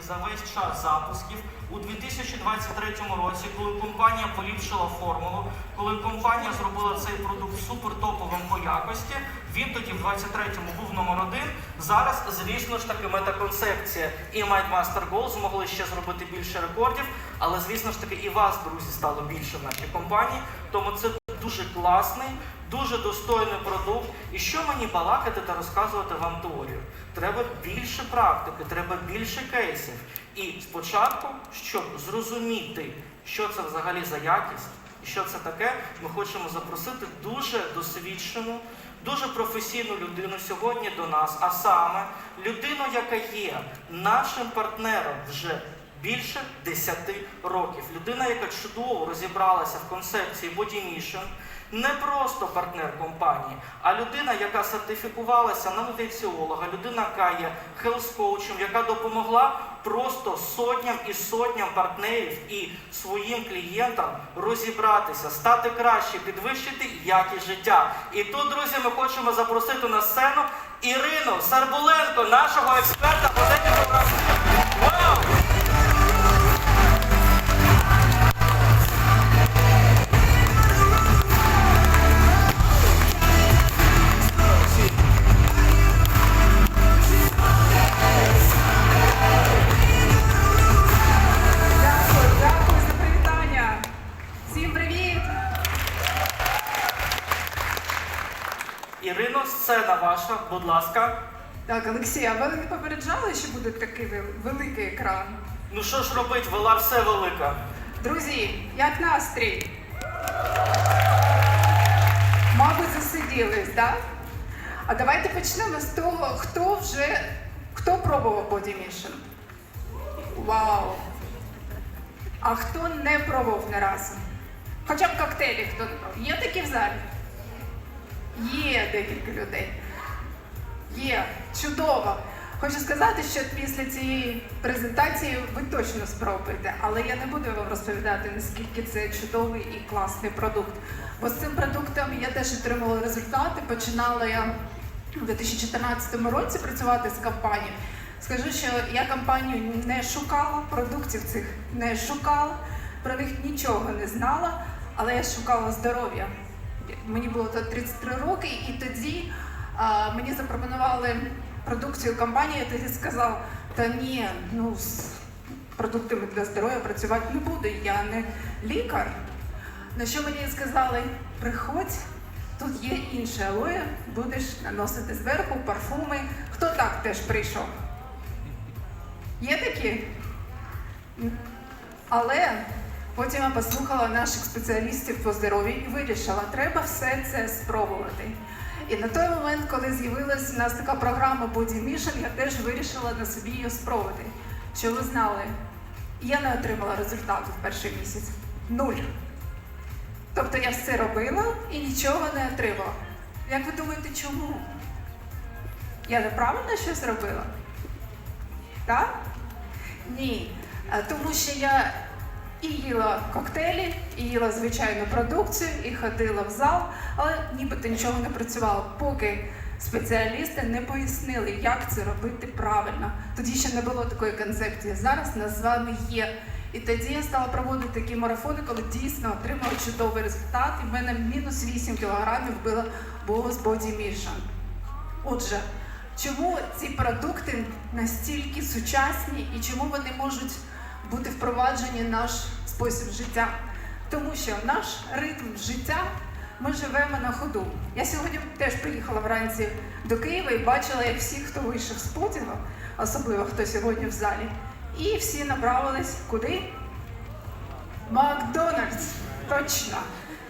за весь час запусків у 2023 році, коли компанія поліпшила формулу, коли компанія зробила цей продукт супертоповим по якості, він тоді в 23-му був номер один. Зараз, звісно ж таки, метаконцепція і MindMaster Goal змогли ще зробити більше рекордів, але звісно ж таки і вас, друзі, стало більше в нашій компанії. Тому це дуже класний, дуже достойний продукт. І що мені балакати та розказувати вам теорію? Треба більше практики, треба більше кейсів. І спочатку, щоб зрозуміти, що це взагалі за якість і що це таке, ми хочемо запросити дуже досвідчену, дуже професійну людину сьогодні до нас, а саме людину, яка є нашим партнером вже більше 10 років. Людина, яка чудово розібралася в концепції Body Mission, не просто партнер компанії, а людина, яка сертифікувалася на нутриціолога, людина, яка є хелс-коучем, яка допомогла просто сотням і сотням партнерів і своїм клієнтам розібратися, стати краще, підвищити якість життя. І тут, друзі, ми хочемо запросити на сцену Ірину Сарбуленко, нашого експерта по програми. Сцена ваша, будь ласка. Так, Олексій, а ви не попереджали, що буде такий вел- великий екран? Ну що ж робить, вела все велика. Друзі, як настрій? Мабуть, засиділись, так? А давайте почнемо з того, хто вже хто пробував Body Mission? Вау! А хто не пробував ні разу? Хоча б коктейлі хто не пробував. Є такі в залі? Є декілька людей. Є, чудово. Хочу сказати, що після цієї презентації ви точно спробуєте, але я не буду вам розповідати, наскільки це чудовий і класний продукт. Бо з цим продуктом я теж отримала результати. Починала я у 2014 році працювати з компанією. Скажу, що я компанію не шукала, продуктів цих не шукала, про них нічого не знала, але я шукала здоров'я. Мені було 33 роки, і тоді а, мені запропонували продукцію компанії. Я тоді сказав, та ні, ну з продуктами для здоров'я працювати не буду, я не лікар. На що мені сказали, приходь, тут є інше алоє, будеш наносити зверху парфуми. Хто так теж прийшов? Є такі? Але потім я послухала наших спеціалістів по здоров'ю і вирішила, треба все це спробувати. І на той момент, коли з'явилась у нас така програма Body Mission, я теж вирішила на собі її спробувати. Що ви знали, я не отримала результату в перший місяць. Нуль. Тобто я все робила і нічого не отримала. Як ви думаєте, чому? Я неправильно щось робила? Так? Ні. Е, Тому що я і їла коктейлі, і їла звичайну продукцію, і ходила в зал, але нібито нічого не працювало, поки спеціалісти не пояснили, як це робити правильно. Тоді ще не було такої концепції. Зараз нас з вами є. І тоді я стала проводити такі марафони, коли дійсно отримала чудовий результат, і в мене мінус 8 кілограмів було, було з Mission. Отже, чому ці продукти настільки сучасні і чому вони можуть бути впроваджені в наш спосіб життя? Тому що наш ритм життя ми живемо на ходу. Я сьогодні теж приїхала вранці до Києва і бачила, як всі, хто вийшов з потягу, особливо хто сьогодні в залі, і всі направились куди? Макдональдс. Точно.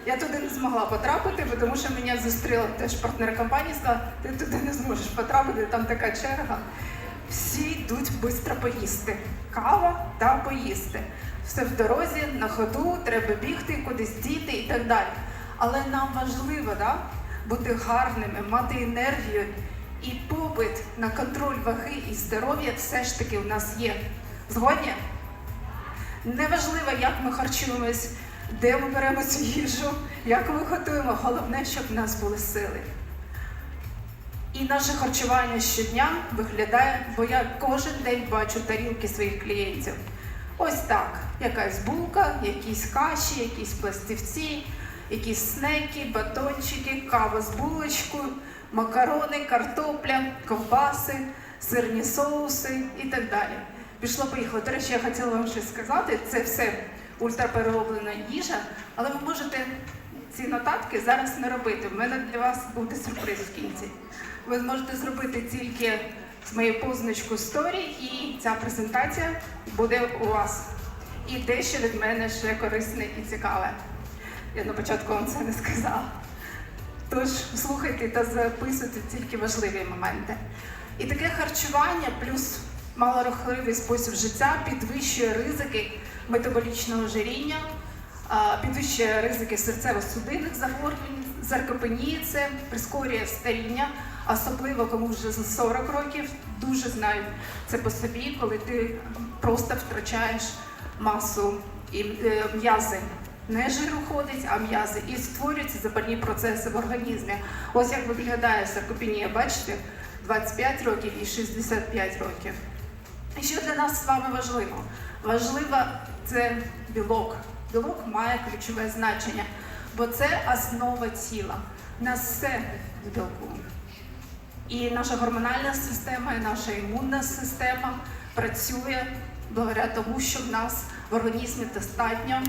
Я туди не змогла потрапити, тому що мене зустріла теж партнер компанії, сказала, ти туди не зможеш потрапити, там така черга. Всі йдуть швидко поїсти. Кава та поїсти. Все в дорозі, на ходу, треба бігти, кудись діти і так далі. Але нам важливо да, бути гарними, мати енергію і попит на контроль ваги і здоров'я все ж таки у нас є. Згодні? Неважливо, як ми харчуємось, де ми беремо цю їжу, як ми готуємо. Головне, щоб в нас були сили. І наше харчування щодня виглядає, бо я кожен день бачу тарілки своїх клієнтів. Ось так: якась булка, якісь каші, якісь пластівці, якісь снеки, батончики, кава з булочкою, макарони, картопля, ковбаси, сирні соуси і так далі. Пішло, поїхало. До речі, я хотіла вам щось сказати. Це все ультраперероблена їжа, але ви можете ці нотатки зараз не робити. У мене для вас буде сюрприз в кінці. Ви зможете зробити тільки з моєю позначкою сторі, і ця презентація буде у вас. І дещо від мене ще корисне і цікаве. Я на початку вам це не сказала. Тож слухайте та записуйте тільки важливі моменти. І таке харчування плюс малорухливий спосіб життя підвищує ризики метаболічного ожиріння, підвищує ризики серцево-судинних захворювань, саркопенії, це прискорює старіння, особливо кому вже за 40 років. Дуже знаю це по собі, коли ти просто втрачаєш масу і е, м'язи. Не жир уходить, а м'язи, і створюються запальні процеси в організмі. Ось як виглядає саркопенія, бачите, 25 років і 65 років. І що для нас з вами важливо? Важливо це білок. Білок має ключове значення, бо це основа тіла. У нас все в білку. І наша гормональна система, і наша імунна система працює благодаря тому, що в нас в організмі достатньо.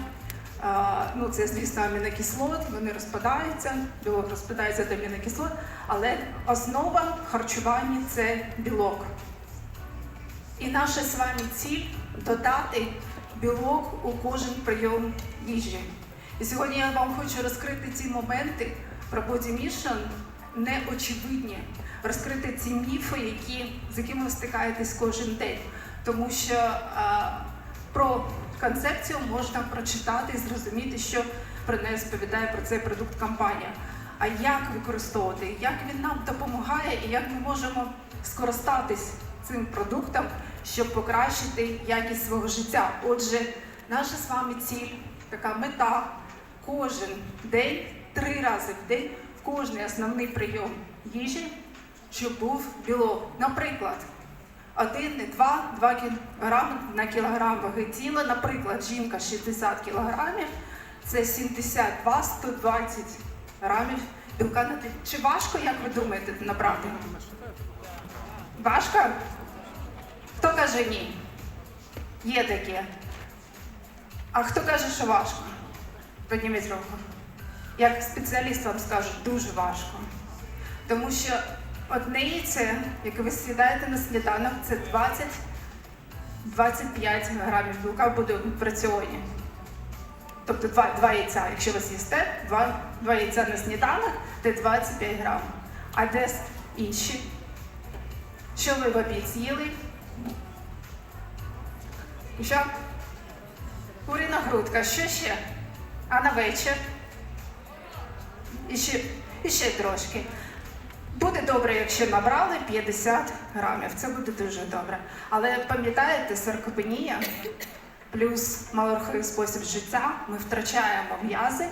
Ну, це, звісно, амінокислот, вони розпадаються, білок розпадається до амінокислот, але основа харчування це білок. І наша з вами ціль додати білок у кожен прийом їжі. І сьогодні я вам хочу розкрити ці моменти про Body Mission неочевидні, розкрити ці міфи, які, з якими ви стикаєтесь кожен день. Тому що а, про концепцію можна прочитати і зрозуміти, що про неї розповідає про цей продукт компанія. А як використовувати, як він нам допомагає і як ми можемо скористатись цим продуктом, щоб покращити якість свого життя. Отже, наша з вами ціль, така мета кожен день, три рази в день, кожний основний прийом їжі, щоб був білок. Наприклад, один, два, два кілограми на кілограм ваги тіла. Наприклад, жінка 60 кілограмів, це 72-120 грамів білка на день. Чи важко, як ви думаєте, набрати? Важко? Хто каже ні? Є таке. А хто каже, що важко? Підніміть руку. Як спеціаліст вам скажу, дуже важко. Тому що одне яйце, яке ви з'їдаєте на сніданок, це 20-25 грамів білка буде в раціоні. Тобто два, два яйця, якщо ви з'їсте, два, два яйця на сніданок, це 25 грамів. А де інші? Що ви в обід з'їли? Що? Курина грудка, що ще? А на вечір? І ще, і ще трошки. Буде добре, якщо набрали 50 грамів. Це буде дуже добре. Але пам'ятаєте, саркопенія плюс малоруховий спосіб життя, ми втрачаємо м'язи,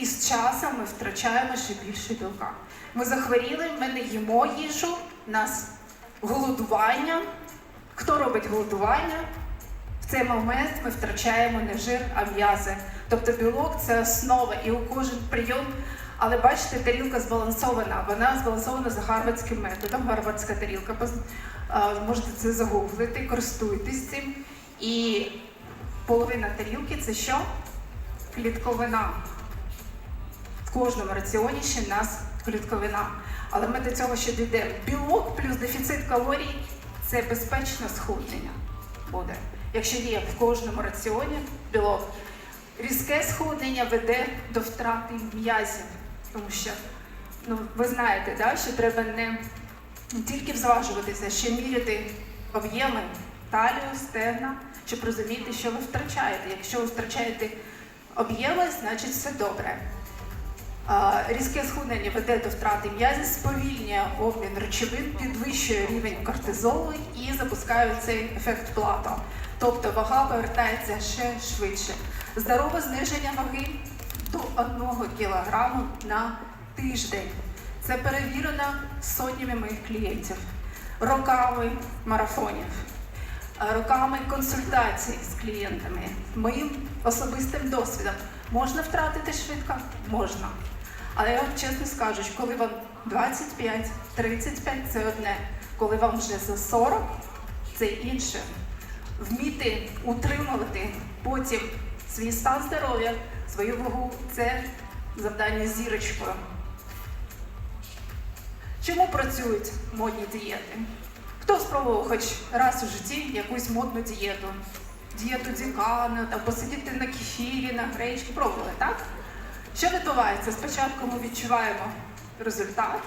і з часом ми втрачаємо ще більше білка. Ми захворіли, ми не їмо їжу, у нас голодування. Хто робить голодування? В цей момент ми втрачаємо не жир, а м'язи. Тобто білок це основа і у кожен прийом. Але бачите, тарілка збалансована. Вона збалансована за гарвардським методом. Гарвардська тарілка. Можете це загуглити, користуйтесь цим. І половина тарілки це що? Клітковина. В кожному раціоні ще в нас клітковина. Але ми до цього ще дійдемо. Білок плюс дефіцит калорій це безпечне схуднення буде. Якщо є в кожному раціоні білок, різке схуднення веде до втрати м'язів. Тому що ну, ви знаєте, да, що треба не тільки зважуватися, ще міряти об'єми талію, стегна, щоб розуміти, що ви втрачаєте. Якщо ви втрачаєте об'єми, значить все добре. Різке схуднення веде до втрати м'язів, сповільнює обмін речовин, підвищує рівень кортизолу і запускає цей ефект плато. Тобто вага повертається ще швидше. Здорове зниження ваги до 1 кг на тиждень. Це перевірено сотнями моїх клієнтів, роками марафонів, роками консультацій з клієнтами, моїм особистим досвідом. Можна втратити швидко? Можна. Але я вам чесно скажу, що коли вам 25, 35 це одне, коли вам вже за 40 це інше. Вміти утримувати потім свій стан здоров'я, свою вагу це завдання зірочкою. Чому працюють модні дієти? Хто спробував хоч раз у житті якусь модну дієту? Дієту Дікана, там посидіти на кефірі, на гречці, пробували, так? Що відбувається? Спочатку ми відчуваємо результат,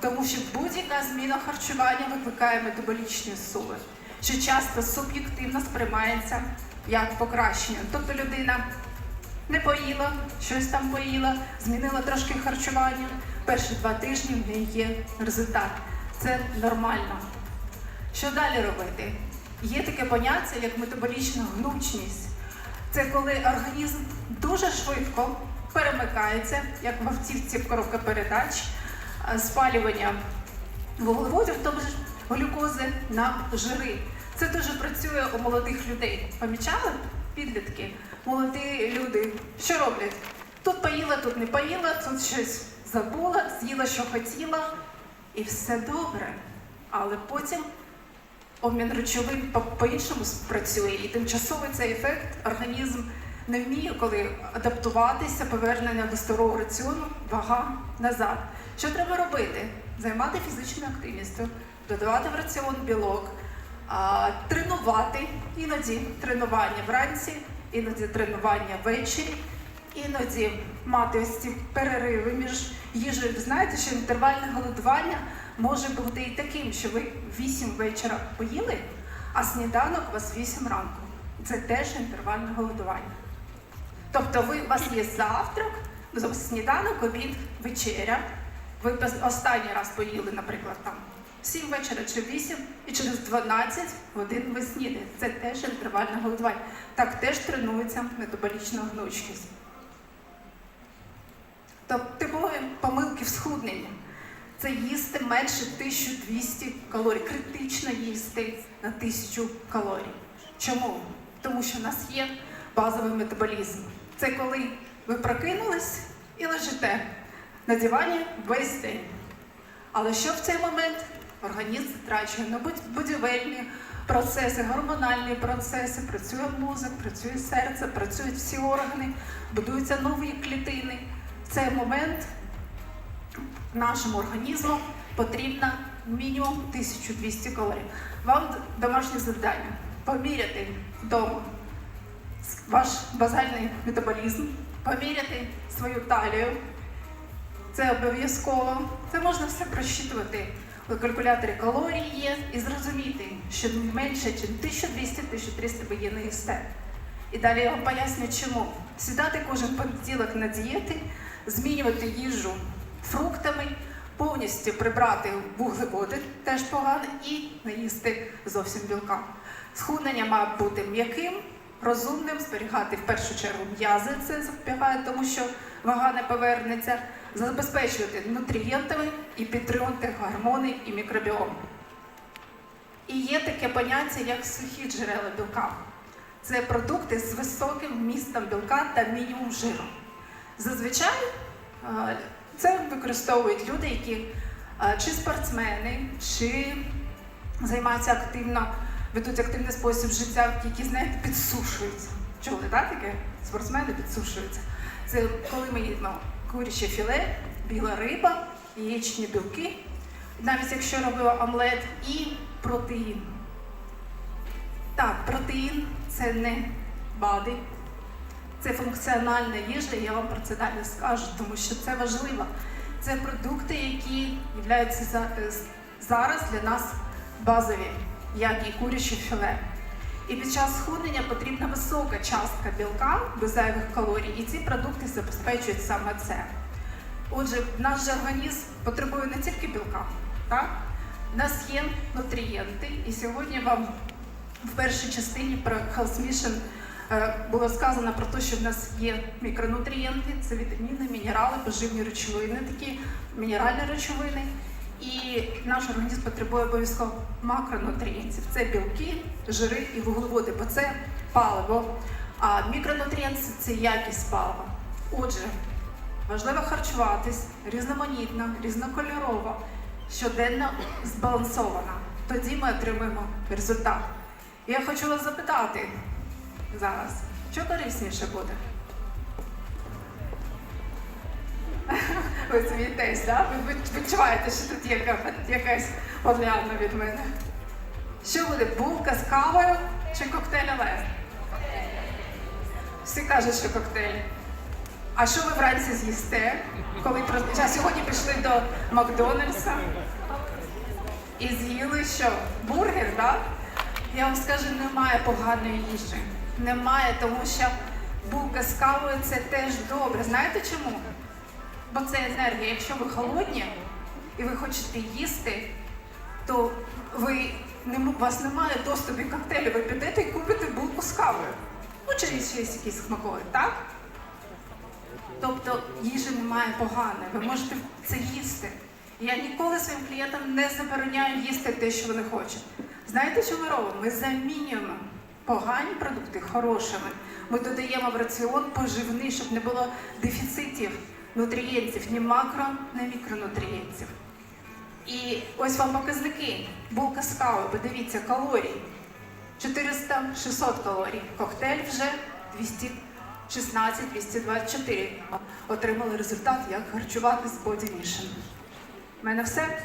тому що будь-яка зміна харчування викликає метаболічні суви, що часто суб'єктивно сприймається як покращення. Тобто людина не поїла, щось там поїла, змінила трошки харчування. Перші два тижні в неї є результат. Це нормально. Що далі робити? Є таке поняття, як метаболічна гнучність. Це коли організм дуже швидко перемикається, як в автівці коробка передач, спалювання вуглеводів, тобто глюкози на жири. Це дуже працює у молодих людей. Помічали підлітки? Молоді люди що роблять? Тут поїла, тут не поїла, тут щось забула, з'їла, що хотіла, і все добре. Але потім обмін речовин по- по-іншому працює, і тимчасовий цей ефект організм не вміє, коли адаптуватися, повернення до старого раціону, вага назад. Що треба робити? Займати фізичною активністю, додавати в раціон білок, тренувати, іноді тренування вранці, іноді тренування ввечері, іноді мати ось ці перериви між їжею. Ви знаєте, що інтервальне голодування може бути і таким, що ви 8 вечора поїли, а сніданок у вас 8 ранку. Це теж інтервальне голодування. Тобто ви, у вас є завтрак, сніданок, обід, вечеря. Ви останній раз поїли, наприклад, там 7 вечора чи 8, і через 12 годин ви снідаєте. Це теж інтервальне голодування. Так теж тренується метаболічна гнучкість. Тобто типові помилки в схудненні. Це їсти менше 1200 калорій, критично їсти на 1000 калорій. Чому? Тому що в нас є базовий метаболізм. Це коли ви прокинулись і лежите на дивані весь день. Але що в цей момент? Організм затрачує на будівельні процеси, гормональні процеси, працює мозок, працює серце, працюють всі органи, будуються нові клітини. В цей момент нашому організму потрібно мінімум 1200 калорій. Вам домашнє завдання поміряти вдома ваш базальний метаболізм, поміряти свою талію. Це обов'язково. Це можна все просчитувати. У калькуляторі калорій є і зрозуміти, що менше, ніж 1200-1300 ви є не їсте. І далі я вам поясню, чому. Сідати кожен понеділок на дієти, змінювати їжу фруктами, повністю прибрати вуглеводи, теж погано, і не їсти зовсім білка. Схуднення має бути м'яким, розумним, зберігати в першу чергу м'язи, це запобігає, тому що вага не повернеться, забезпечувати нутрієнтами і підтримувати гормони і мікробіом. І є таке поняття, як сухі джерела білка. Це продукти з високим вмістом білка та мінімум жиру. Зазвичай е, це використовують люди, які е, чи спортсмени, чи займаються активно, ведуть активний спосіб життя, які, знаєте, підсушуються. Чули, так таке? Спортсмени підсушуються. Це коли ми їмо куряче філе, біла риба, яєчні білки, навіть якщо робила омлет, і протеїн. Так, протеїн це не БАДи, це функціональна їжа, я вам про це далі скажу, тому що це важливо. Це продукти, які являються е, зараз для нас базові, як і куряче філе. І під час схуднення потрібна висока частка білка без зайвих калорій, і ці продукти забезпечують саме це. Отже, наш організм потребує не тільки білка, так? У нас є нутрієнти, і сьогодні вам в першій частині про Е, Було сказано про те, що в нас є мікронутрієнти, це вітаміни, мінерали, поживні речовини, такі мінеральні речовини. І наш організм потребує обов'язково макронутрієнтів. Це білки, жири і вуглеводи, бо це паливо. А мікронутрієнти це якість палива. Отже, важливо харчуватись різноманітно, різнокольорово, щоденно збалансовано. Тоді ми отримаємо результат. Я хочу вас запитати зараз, що корисніше буде? Ви смієтесь, да? Ви відчуваєте, що тут є якась огляна від мене. Що буде, булка з кавою чи коктейль Олег? Всі кажуть, що коктейль. А що ви вранці з'їсте? Коли про- сьогодні пішли до Макдональдса і з'їли що? Бургер, так? Я вам скажу, немає поганої їжі. Немає, тому що булка з кавою це теж добре. Знаєте чому? Бо це енергія. Якщо ви голодні і ви хочете їсти, то ви не у вас немає доступу коктейлю. Ви підете і купите булку з кавою. Ну, чи ще якийсь смаколик, так? Тобто їжі немає поганої, ви можете це їсти. Я ніколи своїм клієнтам не забороняю їсти те, що вони хочуть. Знаєте, що ми робимо? Ми замінюємо погані продукти хорошими. Ми додаємо в раціон поживний, щоб не було дефіцитів нутрієнтів, ні макро, ні мікронутрієнтів. І ось вам показники. Булка з кавою, подивіться, калорій. 400-600 калорій. Коктейль вже 216-224. Отримали результат, як харчуватись Body Mission. У мене все.